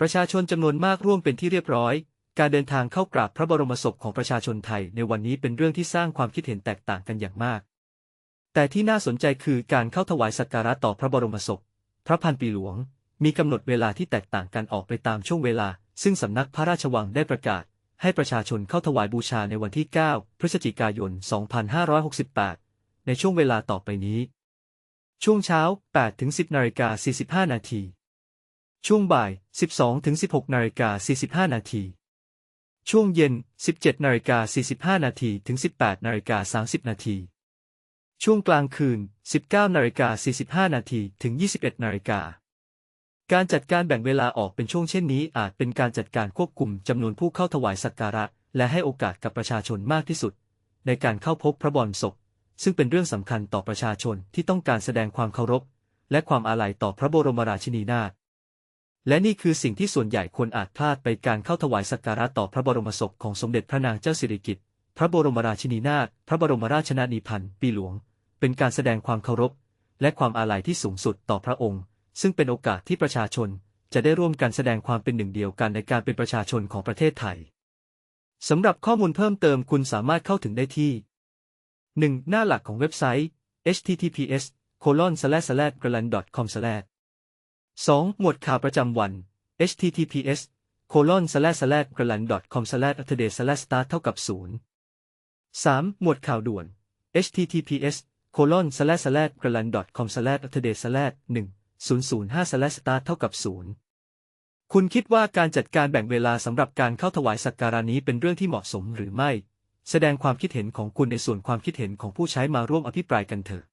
ประชาชนจำนวนมากร่วมเป็นที่เรียบร้อย การเดินทางเข้ากราบพระบรมศพของประชาชนไทยในวันนี้เป็นเรื่องที่สร้างความคิดเห็นแตกต่างกันอย่างมาก แต่ที่น่าสนใจคือการเข้าถวายสักการะต่อพระบรมศพ พระพันปีหลวง มีกำหนดเวลาที่แตกต่างกันออกไปตามช่วงเวลา ซึ่งสำนักพระราชวังได้ประกาศ ให้ประชาชนเข้าถวายบูชาในวันที่ 9 พฤศจิกายน 2568 ในช่วงเวลาต่อไปนี้ ช่วงเช้า8ถึง10นาฬิกา45นาที ช่วงบ่าย 12ถึง16นาฬิกา45 นาที ช่วงเย็น 17นาฬิกา45 นาทีถึง 18นาฬิกา30 นาที ช่วงกลางคืน 19นาฬิกา45 นาทีถึง 21นาฬิกาการจัดการแบ่งเวลาออกเป็นช่วงเช่นนี้ อาจเป็นการจัดการควบคุมจำนวนผู้เข้าถวายสักการะ และให้โอกาสกับประชาชนมากที่สุด ในการเข้าพบพระบรมศพ ซึ่งเป็นเรื่องสำคัญต่อประชาชนที่ต้องการแสดงความเคารพ และความอาลัยต่อพระบรมราชินีนาถ และนี่คือสิ่งที่ส่วนใหญ่คนอาจพลาดไปการเข้าถวายสักการะต่อพระบรมศพของสมเด็จพระนางเจ้าสิริกิติ์ พระบรมราชินีนาถ พระบรมราชนานีพันธ์ปีหลวง เป็นการแสดงความเคารพ และความอาลัยที่สูงสุดต่อพระองค์ ซึ่งเป็นโอกาสที่ประชาชนจะได้ร่วมกันแสดงความเป็นหนึ่งเดียวกันในการเป็นประชาชนของประเทศไทย สำหรับข้อมูลเพิ่มเติมคุณสามารถเข้าถึงได้ที่ 1. หน้าหลักของเว็บไซต์ https://grlan.com/ 2. หมวดข่าวประจำวัน https colon slash slash g r a n d com slash today slash start เท่ากับ0 3. หมวดข่าวด่วน https colon slash slash g r a n d com slash today slash 1 005 slash start เท่ากับ0คุณคิดว่าการจัดการแบ่งเวลาสำหรับการเข้าถวายสักการะนี้เป็นเรื่องที่เหมาะสมหรือไม่ แสดงความคิดเห็นของคุณในส่วนความคิดเห็นของผู้ใช้มาร่วมอภิปรายกันเถอะ